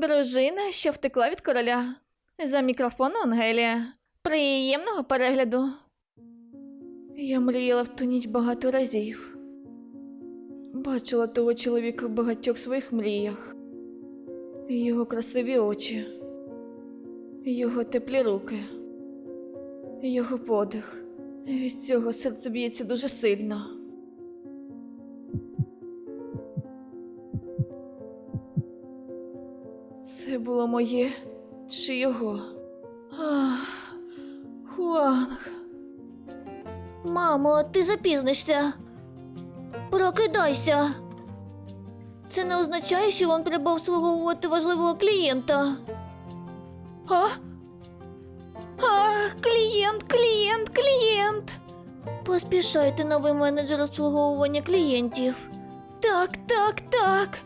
Дружина, що втекла від короля. За мікрофоном Ангелія. Приємного перегляду. Я мріяла в ту ніч багато разів. Бачила того чоловіка в багатьох своїх мріях. Його красиві очі, його теплі руки, його подих. Від цього серце б'ється дуже сильно. Це було моє чи його? Ах, Хуанг. Мамо, ти запізнишся. Прокидайся. Це не означає, що вам треба обслуговувати важливого клієнта. А? А, клієнт, клієнт, клієнт. Поспішайте новий менеджер обслуговування клієнтів. Так, так, так.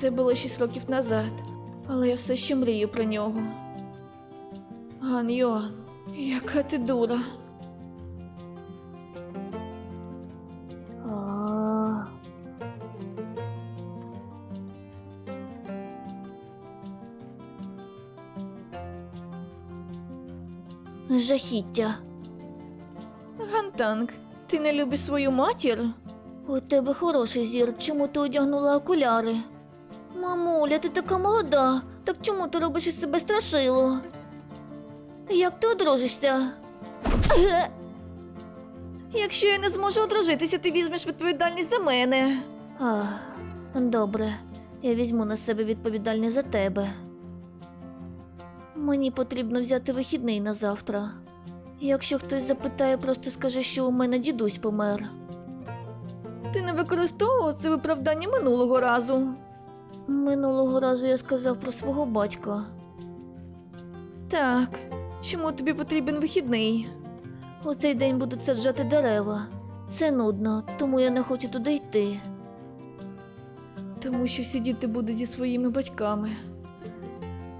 Це було шість років назад, але я все ще мрію про нього. Ган Йоан, яка ти дура. А. Жахіття. Гантанг, ти не любиш свою матір? У тебе хороший зір. Чому ти одягнула окуляри? Мамуля, ти така молода. Так чому ти робиш із себе страшило? Як ти одружишся? Якщо я не зможу одружитися, ти візьмеш відповідальність за мене. А, добре, я візьму на себе відповідальність за тебе. Мені потрібно взяти вихідний на завтра. Якщо хтось запитає, просто скажи, що у мене дідусь помер. Ти не використовував це виправдання минулого разу. Минулого разу я сказав про свого батька. Так, чому тобі потрібен вихідний? У цей день будуть саджати дерева. Це нудно, тому я не хочу туди йти. Тому що всі діти будуть зі своїми батьками.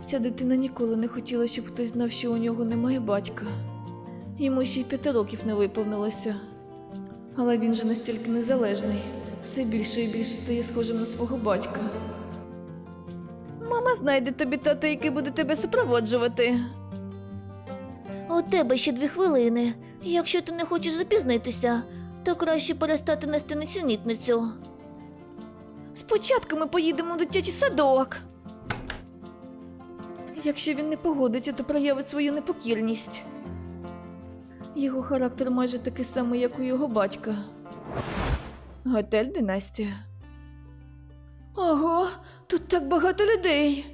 Ця дитина ніколи не хотіла, щоб хтось знав, що у нього немає батька. Йому ще й п'яти років не виповнилося. Але він же настільки незалежний, все більше і більше стає схожим на свого батька. Мама знайде тобі тата, який буде тебе супроводжувати. У тебе ще дві хвилини. Якщо ти не хочеш запізнитися, то краще перестати нести несенітницю. Спочатку ми поїдемо в дитячий садок. Якщо він не погодиться, то проявить свою непокірність. Його характер майже такий самий, як у його батька. Готель Династія. Ого, тут так багато людей.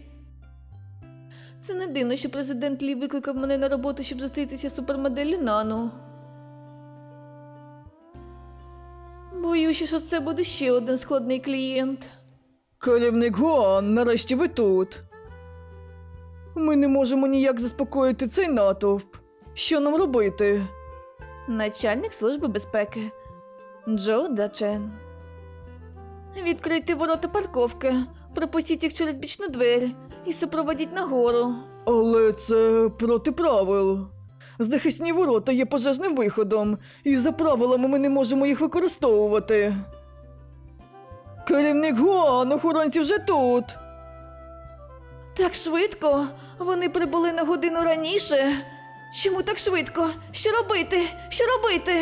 Це не дивно, що президент Лі викликав мене на роботу, щоб зустрітися з супермоделлю Нану. Боюся, що це буде ще один складний клієнт. Керівник Гуан, нарешті ви тут. Ми не можемо ніяк заспокоїти цей натовп. Що нам робити? Начальник служби безпеки Джо Дачен. Відкрийте ворота парковки, пропустіть їх через бічну двері і супроводіть нагору. Але це проти правил. Захисні ворота є пожежним виходом, і за правилами ми не можемо їх використовувати. Керівник Гуан, охоронці вже тут. Так швидко. Вони прибули на годину раніше. Чому так швидко? Що робити? Що робити?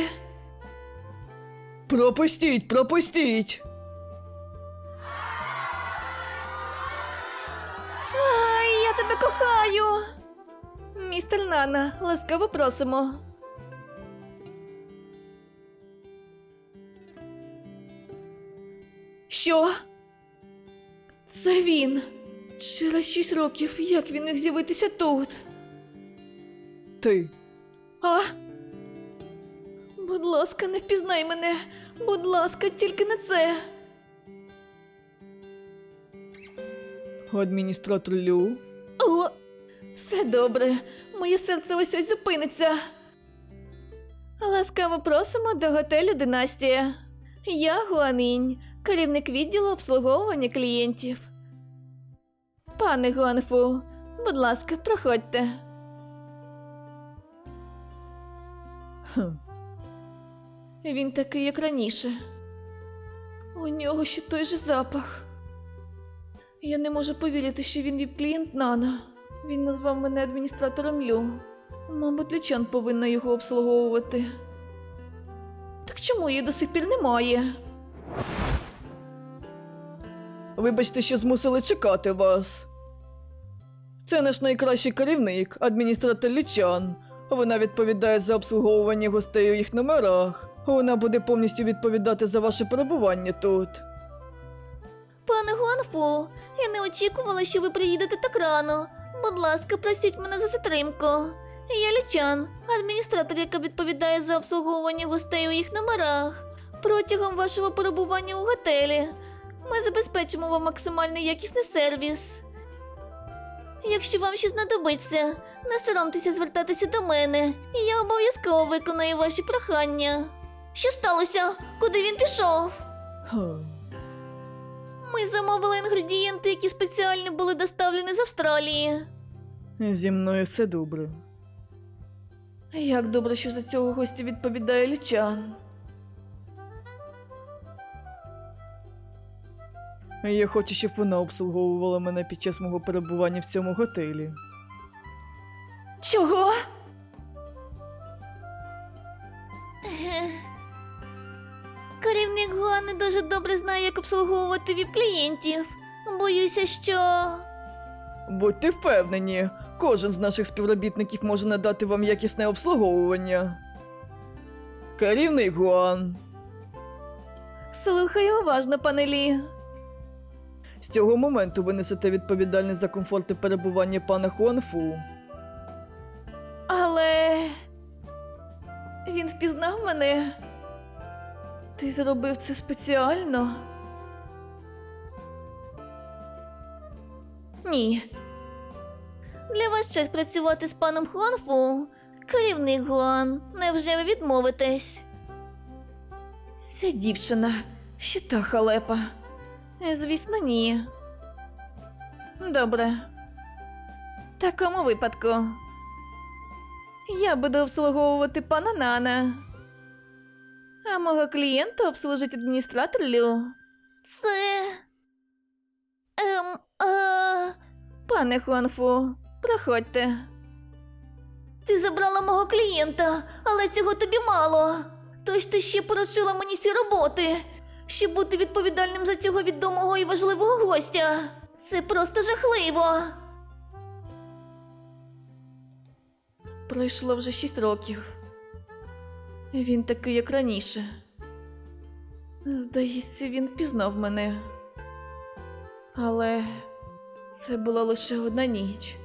Пропустіть, пропустіть. Тебе кохаю. Містер Нана, ласкаво просимо. Що? Це він. Через шість років, як він міг з'явитися тут? Ти. А? Будь ласка, не впізнай мене. Будь ласка, тільки не це. Адміністратор Лю. Все добре. Моє серце ось ось зупиниться. Ласкаво просимо до готелю Династія. Я Гуанінь, керівник відділу обслуговування клієнтів. Пане Гуанфу, будь ласка, проходьте. Хм. Він такий, як раніше. У нього ще той же запах. Я не можу повірити, що він віп-клієнт Нана. Він назвав мене адміністратором Лю. Мабуть, Лючан повинна його обслуговувати. Так чому її до сих пір немає? Вибачте, що змусили чекати вас. Це наш найкращий керівник, адміністратор Лічан. Вона відповідає за обслуговування гостей у їх номерах. Вона буде повністю відповідати за ваше перебування тут. Пане Гуанфу, я не очікувала, що ви приїдете так рано. Будь ласка, простіть мене за затримку. Я Лічан, адміністратор, яка відповідає за обслуговування гостей у їх номерах. Протягом вашого перебування у готелі ми забезпечимо вам максимально якісний сервіс. Якщо вам щось знадобиться, не соромтеся звертатися до мене, і я обов'язково виконаю ваші прохання. Що сталося? Куди він пішов? Ми замовили інгредієнти, які спеціально були доставлені з Австралії. Зі мною все добре. Як добре, що за цього гостя відповідає Лючан. Я хочу, щоб вона обслуговувала мене під час мого перебування в цьому готелі. Чого? Керівник Гуан не дуже добре знає, як обслуговувати віп-клієнтів. Боюся, що. Будьте впевнені, кожен з наших співробітників може надати вам якісне обслуговування. Керівник Гуан. Слухаю уважно, пане Лі. З цього моменту ви несете відповідальність за комфорт і перебування пана Хуанфу. Але він впізнав мене. Ти зробив це спеціально? Ні. Для вас честь працювати з паном Хуанфу. Керівник Гуан, невже ви відмовитесь? Ця дівчина ще та халепа. Е, Звісно, ні. Добре. В такому випадку. Я буду обслуговувати пана Нана. А мого клієнта обслужить адміністратор Лю. Це. Ем. А... Пане Хуанфу, проходьте. Ти забрала мого клієнта, але цього тобі мало. Тож ти ще поручила мені ці роботи, щоб бути відповідальним за цього відомого і важливого гостя. Це просто жахливо. Пройшло вже шість років. Він такий, як раніше. Здається, він впізнав мене. Але це була лише одна ніч.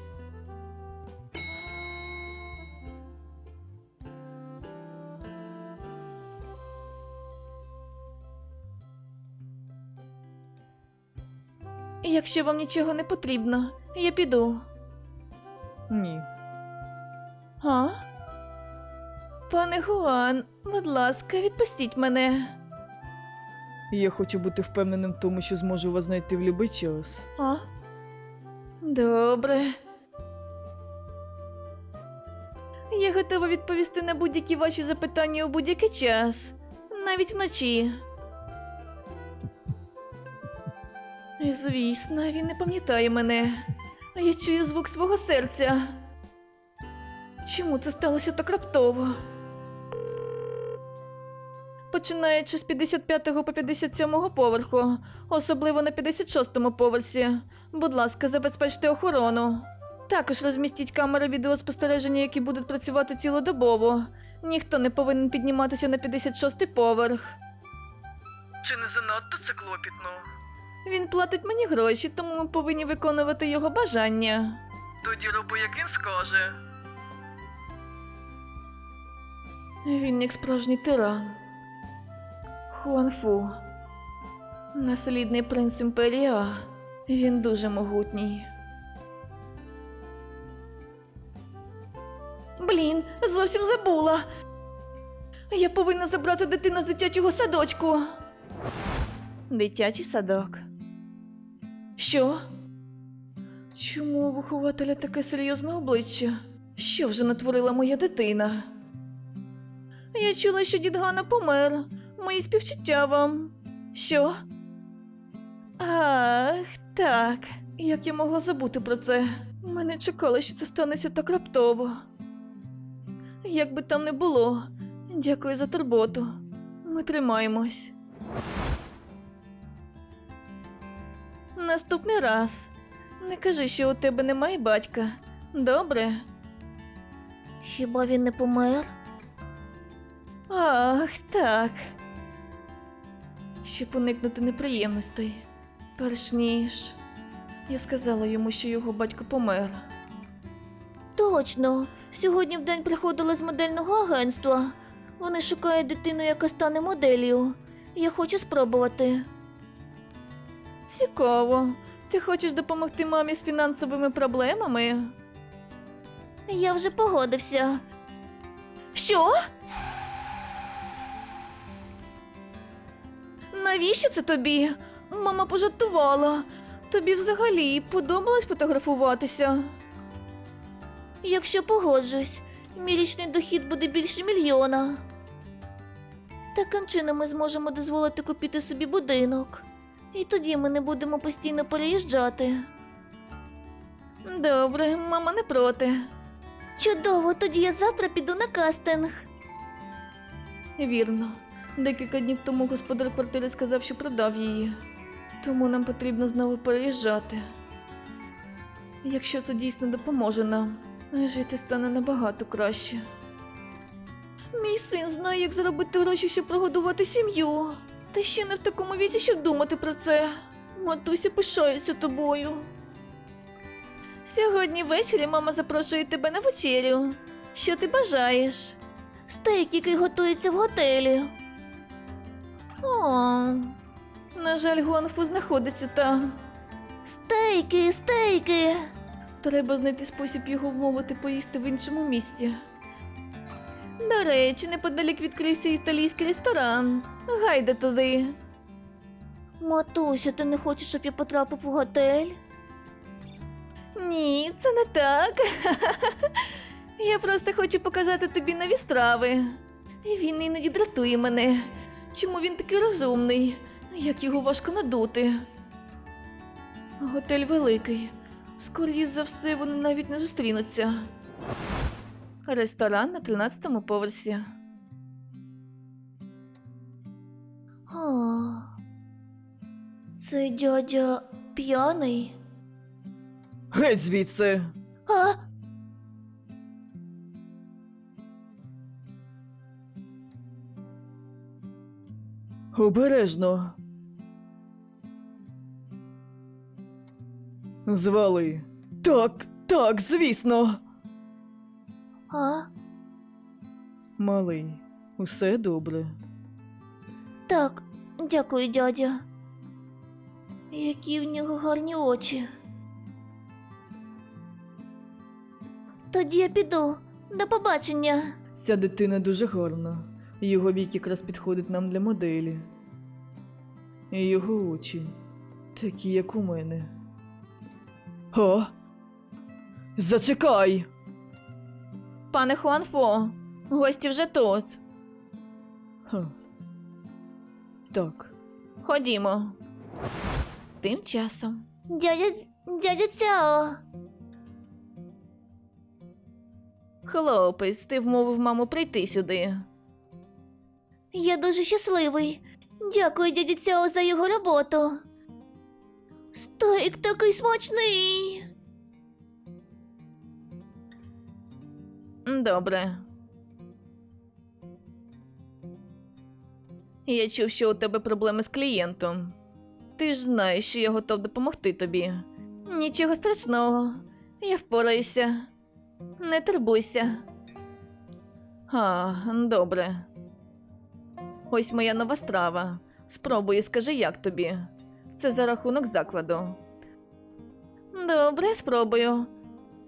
Якщо вам нічого не потрібно, я піду. Ні. А? Пане Хуан, будь ласка, відпустіть мене. Я хочу бути впевненим в тому, що зможу вас знайти в будь-який час. А? Добре. Я готова відповісти на будь-які ваші запитання у будь-який час, навіть вночі. І, Звісно, він не пам'ятає мене, а я чую звук свого серця. Чому це сталося так раптово? Починаючи з 55 по 57 поверху, особливо на 56 поверсі. Будь ласка, забезпечте охорону. Також розмістіть камери відеоспостереження, які будуть працювати цілодобово. Ніхто не повинен підніматися на 56 поверх. Чи не занадто це клопітно? Він платить мені гроші, тому ми повинні виконувати його бажання. Тоді роби, як він скаже. Він як справжній тиран. Хуанфу. Наслідний принц імперія. Він дуже могутній. Блін, зовсім забула. Я повинна забрати дитину з дитячого садочку. Дитячий садок. Що? Чому у вихователя таке серйозне обличчя? Що вже натворила моя дитина? Я чула, що дід Гана помер. Мої співчуття вам. Що? Ах, так. Як я могла забути про це? Ми не чекали, що це станеться так раптово. Як би там не було, дякую за турботу. Ми тримаємось. Наступний раз. Не кажи, що у тебе немає батька. Добре? Хіба він не помер? Ах, так. Щоб уникнути неприємностей. Перш ніж. Я сказала йому, що його батько помер. Точно. Сьогодні в день приходили з модельного агентства. Вони шукають дитину, яка стане моделлю. Я хочу спробувати. Цікаво. Ти хочеш допомогти мамі з фінансовими проблемами? Я вже погодився. Що? Навіщо це тобі? Мама пожартувала. Тобі взагалі подобалось фотографуватися? Якщо погоджусь, мій річний дохід буде більше мільйона. Таким чином ми зможемо дозволити купити собі будинок. І тоді ми не будемо постійно переїжджати. Добре, мама не проти. Чудово, тоді я завтра піду на кастинг. Вірно. Декілька днів тому господар квартири сказав, що продав її. Тому нам потрібно знову переїжджати. Якщо це дійсно допоможе нам, жити стане набагато краще. Мій син знає, як заробити гроші, щоб прогодувати сім'ю. Ти ще не в такому віці, щоб думати про це. Матуся пишається тобою. Сьогодні ввечері мама запрошує тебе на вечерю. Що ти бажаєш? Стейк, який готується в готелі. О, на жаль, Гонфу знаходиться там. Стейки, стейки. Треба знайти спосіб його вмовити поїсти в іншому місті. До речі, неподалік відкрився італійський ресторан. Гайда туди. Матуся, ти не хочеш, щоб я потрапив у готель? Ні, це не так. Я просто хочу показати тобі нові страви. І Він іноді дратує мене. Чому він такий розумний? Як його важко надути? Готель великий. Скоріше за все, вони навіть не зустрінуться. Ресторан на 13-му поверсі. А, це дядя п'яний. Геть звідси. А, Обережно. Звали. Так, так, звісно. А, Малий, усе добре. так, дякую, дядя. Які в нього гарні очі. Тоді я піду. До побачення. Ця дитина дуже гарна. Його вік якраз підходить нам для моделі. І його очі такі, як у мене. О! Зачекай! Пане Хуанфо, гості вже тут. Ха. Так. Ходімо. Тим часом. Дядя, дядя Цяо. Хлопець, ти вмовив маму прийти сюди. Я дуже щасливий. Дякую дяді Цяо за його роботу. Стейк такий смачний. Добре. Я чув, що у тебе проблеми з клієнтом. Ти ж знаєш, що я готов допомогти тобі. Нічого страшного, я впораюся. Не турбуйся. А, добре. Ось моя нова страва. Спробуй скажи, як тобі. Це за рахунок закладу. Добре, спробую.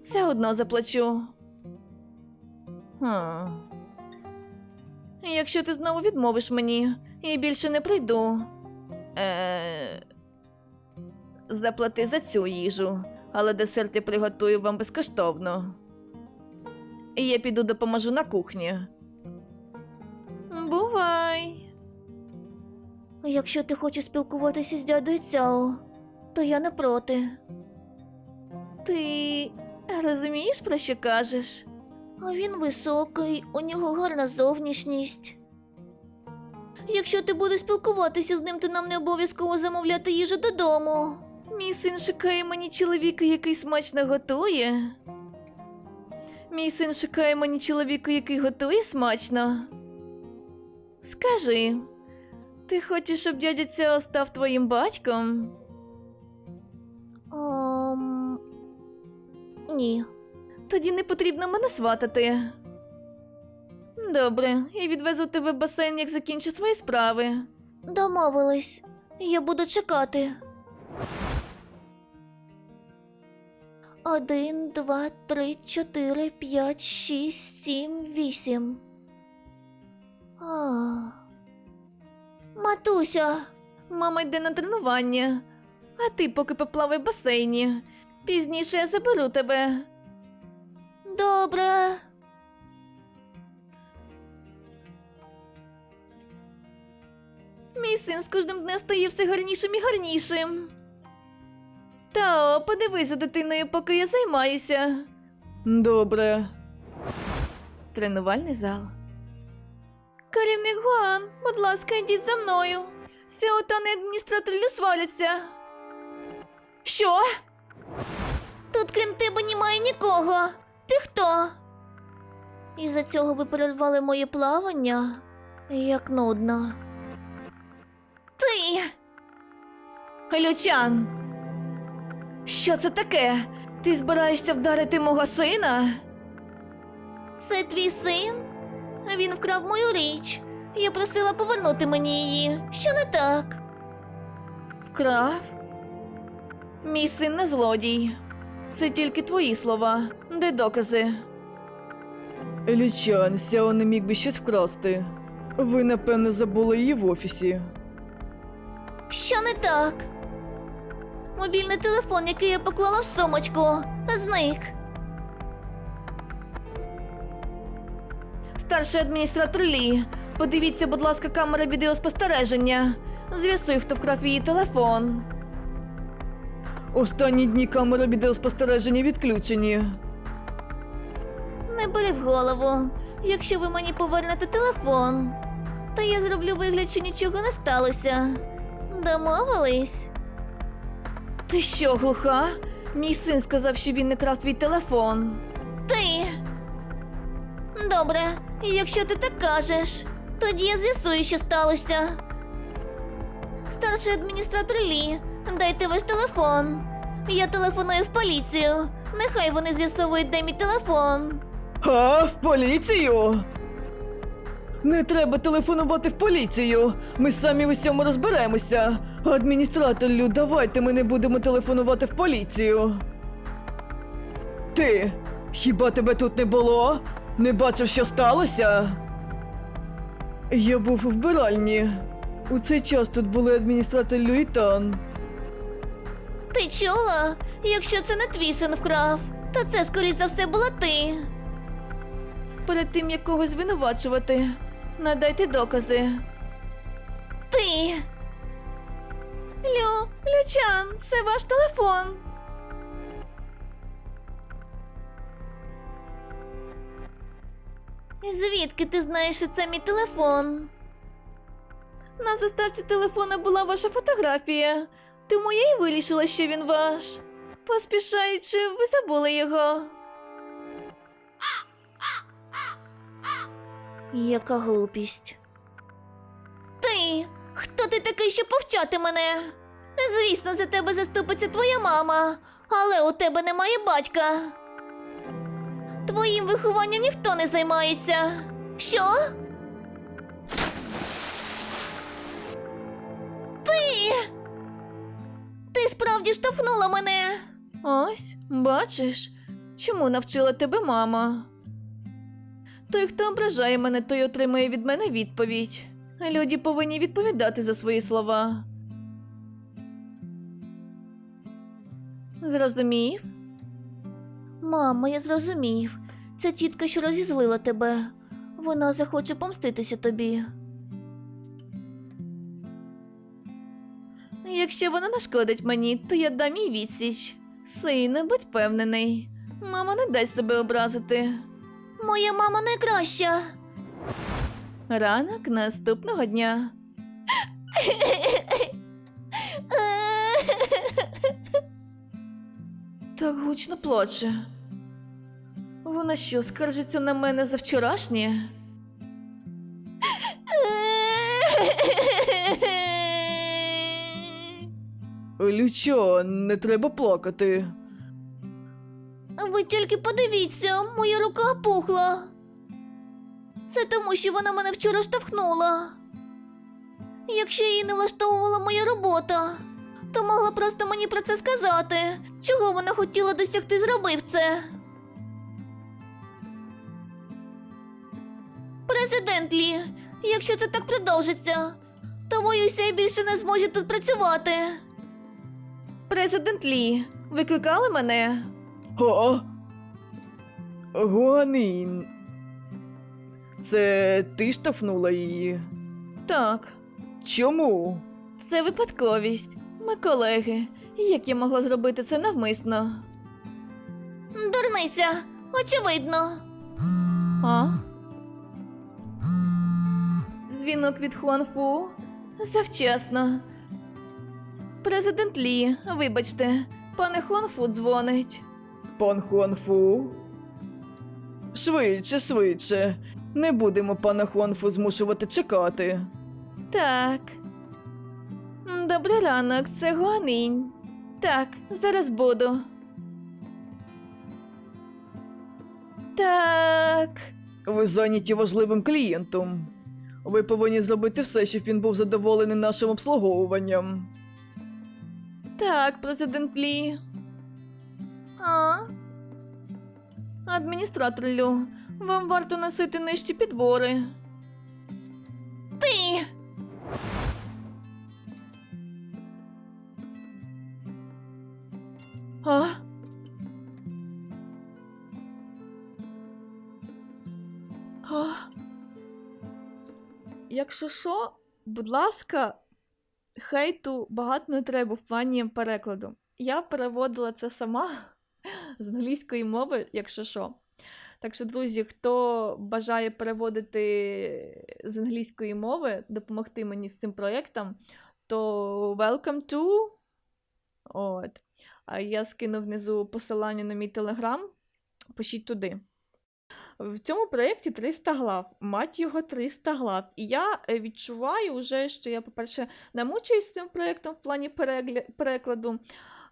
Все одно заплачу. Хм. Якщо ти знову відмовиш мені і більше не прийду. Е... Заплати за цю їжу, але десерт я приготую вам безкоштовно. І я піду допоможу на кухні. Бувай. Якщо ти хочеш спілкуватися з дядою Цяо, то я не проти. Ти розумієш, про що кажеш? А він високий, у нього гарна зовнішність. Якщо ти будеш спілкуватися з ним, то нам не обов'язково замовляти їжу додому. Мій син шукає мені чоловіка, який смачно готує. Мій син шукає мені чоловіка, який готує смачно. Скажи, ти хочеш, щоб дядя Цяо став твоїм батьком? Ом... Ні. Тоді не потрібно мене сватати. Добре, я відвезу тебе в басейн, як закінчу свої справи. Домовились. Я буду чекати. Один, два, три, чотири, п'ять, шість, сім, вісім. А. Матуся, Мама йде на тренування, а ти поки поплавай в басейні. Пізніше я заберу тебе. Добре. Мій син з кожним днем стає все гарнішим і гарнішим. Тао, подивись за дитиною, поки я займаюся. Добре. Тренувальний зал. Керівник Гуан, будь ласка, йдіть за мною. І адміністратор не сваляться. Що? Тут крім тебе немає нікого. Ти хто? Із-за цього ви перервали моє плавання? Як нудно. Ти! Лючан. Що це таке? Ти збираєшся вдарити мого сина? Це твій син? Він вкрав мою річ. Я просила повернути мені її. Що не так? Вкрав? Мій син не злодій. Це тільки твої слова. Де докази? Лічан, Сяо не міг би щось вкрасти. Ви, напевне, забули її в офісі. Що не так? Мобільний телефон, який я поклала в сумочку, зник. Старший адміністратор Лі, подивіться, будь ласка, камера відеоспостереження. З'ясуй, хто вкрав її телефон. Останні дні камери відеоспостереження відключені. Не бери в голову. Якщо ви мені повернете телефон, то я зроблю вигляд, що нічого не сталося. Домовились? Ти що, глуха? Мій син сказав, що він не крав твій телефон. Ти. Добре, якщо ти так кажеш, тоді я з'ясую, що сталося. Старший адміністратор Лі, дайте ваш телефон. Я телефоную в поліцію. Нехай вони з'ясовують, де мій телефон. А, в поліцію? Не треба телефонувати в поліцію. Ми самі в усьому розберемося. Адміністратор Лю, давайте ми не будемо телефонувати в поліцію. Ти, хіба тебе тут не було? Не бачив, що сталося? Я був у вбиральні. У цей час тут були адміністратор Лю і Тан. Ти чула? Якщо це не твій син вкрав, то це, скоріш за все, була ти. Перед тим, як когось звинувачувати, надайте докази. Ти. Лю, Лючан, це ваш телефон. Звідки ти знаєш, що це мій телефон? На заставці телефона була ваша фотографія, тому я й вирішила, що він ваш. Поспішаючи, ви забули його. Яка глупість. Ти! Хто ти такий, щоб повчати мене? Звісно, за тебе заступиться твоя мама, але у тебе немає батька. Твоїм вихованням ніхто не займається. Що? Справді штовхнула мене. Ось, бачиш, чому навчила тебе мама. Той, хто ображає мене, той отримає від мене відповідь. Люди повинні відповідати за свої слова. Зрозумів? Мамо, я зрозумів. Це тітка, що розізлила тебе. Вона захоче помститися тобі. Якщо вона нашкодить мені, то я дам їй відсіч. Сину, будь впевнений. Мама не дасть себе образити. Моя мама найкраща. Ранок наступного дня. Так гучно плаче. Вона що, скаржиться на мене за вчорашнє? Лючан, не треба плакати. Ви тільки подивіться, моя рука пухла. Це тому, що вона мене вчора штовхнула. Якщо її не влаштовувала моя робота, то могла просто мені про це сказати. Чого вона хотіла досягти, зробив це. Президент Лі, якщо це так продовжиться, то боюся, я більше не зможу тут працювати. Президент Лі, викликали мене? Га? Гуанин. Це ти штовхнула її? Так, Чому? це випадковість. Ми колеги. Як я могла зробити це навмисно? Дурниця, очевидно. А? Дзвінок від Хуанфу. Завчасно. Президент Лі, вибачте, пане Хуанфу дзвонить. Пан Хуанфу? Швидше, швидше. Не будемо пана Хуанфу змушувати чекати. Так. Добрий ранок, це Гуанинь. Так, зараз буду. Так. Ви зайняті важливим клієнтом. Ви повинні зробити все, щоб він був задоволений нашим обслуговуванням. Так, президент Лі. А? Адміністратор Лю, вам варто носити нижчі підбори. Ти. А? А? Якщо що, будь ласка, хейту багато не треба в плані перекладу. Я переводила це сама з англійської мови, якщо що. Так що, друзі, хто бажає переводити з англійської мови, допомогти мені з цим проєктом, то welcome to. От. А я скину внизу посилання на мій телеграм. Пишіть туди. В цьому проєкті 300 глав, мать його 300 глав. І я е, відчуваю вже, що я, по-перше, намучуюсь з цим проєктом в плані перекладу.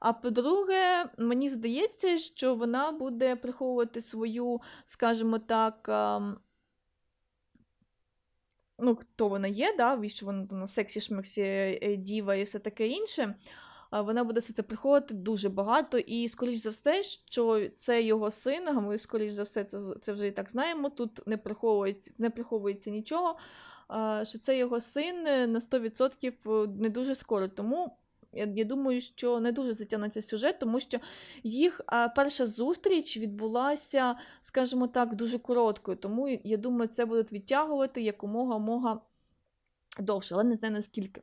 А по-друге, мені здається, що вона буде приховувати свою, скажімо так, ну, хто вона є, да, що вона на сексі шмексі е, діва і все таке інше. Вона буде все це приховувати дуже багато, і, скоріш за все, що це його син, а ми, скоріш за все, це, це вже і так знаємо. Тут не приховується, не приховується нічого, що це його син е, на 100% не дуже скоро. Тому я думаю, що не дуже затягнеться сюжет, тому що їх перша зустріч відбулася, скажімо так, дуже короткою. Тому я думаю, це будуть відтягувати якомога мога довше, але не знаю наскільки.